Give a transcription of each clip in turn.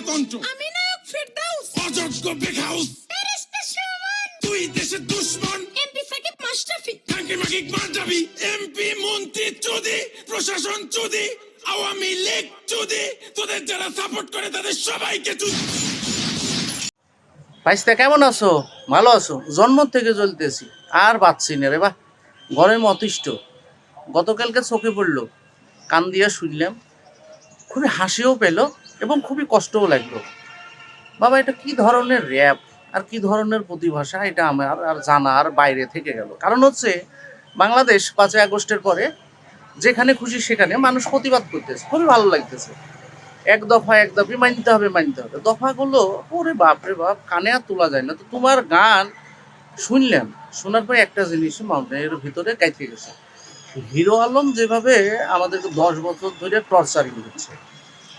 আমি নায়ক ফেরদাউস। অযোগ্য শাহমান তুই দেশের দুশ্মন। এমপি সাকিব মাশরাফি। মাকিক এমপি মন্ত্রী চুদি প্রশাসন চুদি আওয়ামী লীগ চুদি তোদের যারা সাপোর্ট করে তাদের সবাইকে চুদি ভাইস্তা কেমন আছো? ভালো আছো? জন্ম থেকে চলতেছি আর বাঁচছি না রে বা গরমে অতিষ্ঠ। গতকালকে চোখে পড়ল। কান দিয়া শুনলাম খুবই হাসিও পেল। এবং খুবই কষ্টও লাগল। বাবা, এটা কি ধরনের র্যাপ আর কি ধরনের প্রতিভাষা? এটা আমার আর জানার বাইরে থেকে গেল। কারণ হচ্ছে, বাংলাদেশ পাঁচই আগস্টের পরে, যেখানে খুশি সেখানে মানুষ প্রতিবাদ করতেছে। খুবই ভালো লাগতেছে। এক দফা, এক দফি, মানতে হবে মানতে হবে। দফাগুলো ওরে বাপ রে বাপ, কানে আর তোলা যায় না। তো তোমার গান শুনলাম শোনার পরে একটা জিনিস মাউন্টেনের ভিতরে গাইতে গেছে। হিরো আলম যেভাবে আমাদেরকে দশ বছর ধরে টর্চারিং করছে।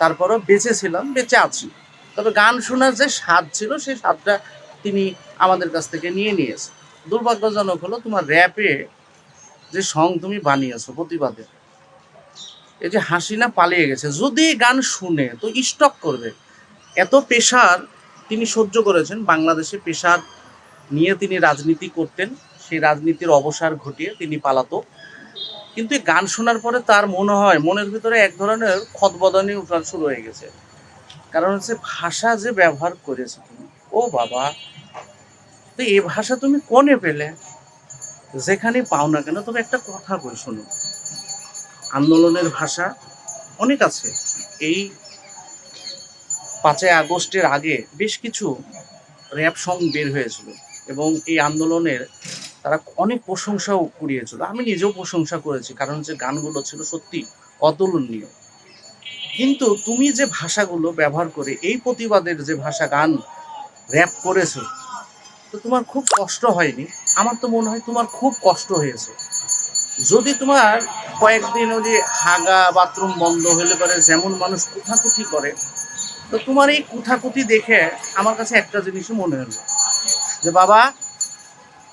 তারপরও বেঁচে ছিলাম বেঁচে আছি। তবে গান শোনার যে স্বাদ ছিল, সেই স্বাদটা তিনি আমাদের কাছ থেকে নিয়ে নিয়েছে দুর্ভাগ্যজনক হলো তোমার র্যাপে যে সং তুমি বানিয়েছো প্রতিবাদে, এই যে হাসিনা পালিয়ে গেছে। যদি গান শুনে, তো স্টক করবে। এত পেশার তিনি সহ্য করেছেন। বাংলাদেশে পেশার নিয়ে তিনি রাজনীতি করতেন। সেই রাজনীতির অবসার ঘটিয়ে তিনি পালাতো। কিন্তু এই গান শোনার পরে তার মনে হয়, মনের ভিতরে এক ধরনের খদবদানি উঠা শুরু হয়ে গেছে। কারণ হচ্ছে ভাষা যে ব্যবহার করেছে তুমি, ও বাবা, তো এ ভাষা তুমি কোনে পেলে? যেখানে পাও না কেন, তবে একটা কথা কই শোনো। আন্দোলনের ভাষা অনেক আছে। এই পাঁচই আগস্টের আগে বেশ কিছু র্যাপ সং বের হয়েছিল এবং এই আন্দোলনের তারা অনেক প্রশংসাও কুড়িয়েছিল। আমি নিজেও প্রশংসা করেছি, কারণ যে গানগুলো ছিল সত্যি অতুলনীয়। কিন্তু তুমি যে ভাষাগুলো ব্যবহার করে, এই প্রতিবাদের যে ভাষা গান র্যাপ করেছ, তো তোমার খুব কষ্ট হয়নি? আমার তো মনে হয় তোমার খুব কষ্ট হয়েছে। যদি তোমার কয়েকদিন ওই যে হাগা, বাথরুম বন্ধ হলে পরে যেমন মানুষ কুথাকুথি করে, তো তোমার এই কুথাকুথি দেখে আমার কাছে একটা জিনিসই মনে হলো। যে বাবা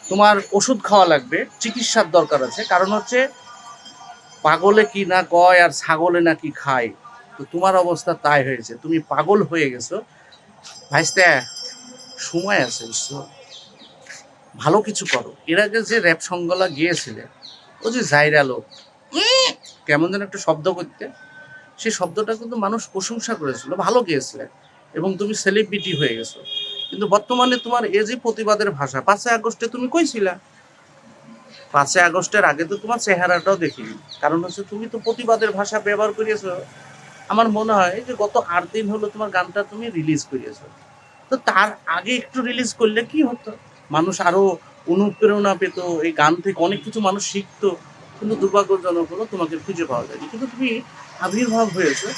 তোমার ওষুধ খাওয়া লাগবে, চিকিৎসার দরকার আছে। কারণ হচ্ছে, পাগলে কি না কয় আর ছাগলে না কি খায়? তো তোমার অবস্থা তাই হয়েছে। তুমি পাগল হয়ে গেছো। ভাইস্তে, সময় আছে ভালো কিছু করো। এর আগে যে র্যাপ সংগলা গিয়েছিলে, ও যে জাইরা লোক, কেমন যেন একটা শব্দ করতে সেই শব্দটা কিন্তু মানুষ প্রশংসা করেছিল। ভালো গিয়েছিলে। এবং তুমি সেলিব্রিটি হয়ে গেছো। কিন্তু বর্তমানে তোমার এ যে প্রতিবাদের ভাষা, পাঁচই আগস্টে তুমি কইছিলা পাঁচই আগস্টের আগে তো তোমার চেহারাটাও দেখিনি। কারণ হচ্ছে তুমি তো প্রতিবাদের ভাষা ব্যবহার করিয়েছো। আমার মনে হয় যে গত আট দিন হলো তোমার গানটা তুমি রিলিজ করিয়েছো। তো তার আগে একটু রিলিজ করলে কি হতো? মানুষ আরও অনুপ্রেরণা পেত, এই গান থেকে অনেক কিছু মানুষ শিখতো। কিন্তু দুর্ভাগ্যজনক হলো তোমাকে খুঁজে পাওয়া যায়নি। কিন্তু তুমি আবির্ভাব হয়েছে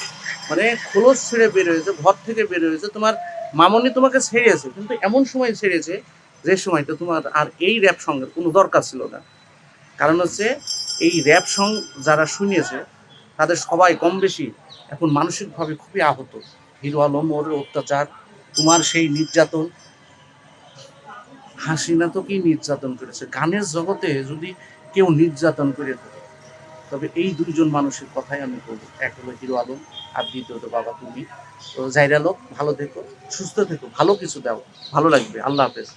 মানে খোলস ছেড়ে বের হয়েছে, ঘর থেকে বের হয়েছে। তোমার মামনি তোমাকে ছেড়েছে, কিন্তু এমন সময় ছেড়েছে যে সময়টা তোমার আর এই র্যাপ সঙ্গের কোনো দরকার ছিল না। কারণ হচ্ছে এই র্যাপ সং যারা শুনিয়েছে, তাদের সবাই কম বেশি এখন মানসিকভাবে খুবই আহত। হিরো আলম, ওর অত্যাচার, তোমার সেই নির্যাতন। হাসিনা তো কি নির্যাতন করেছে। গানের জগতে যদি কেউ নির্যাতন করে থাকে, তবে এই দুইজন মানুষের কথাই আমি বলব। এক হলো হিরো আলম আর দ্বিতীয়ত বাবা তুমি। তো লোক, ভালো থেকো, সুস্থ থেকো, ভালো কিছু দাও, ভালো লাগবে। আল্লাহ হাফেজ।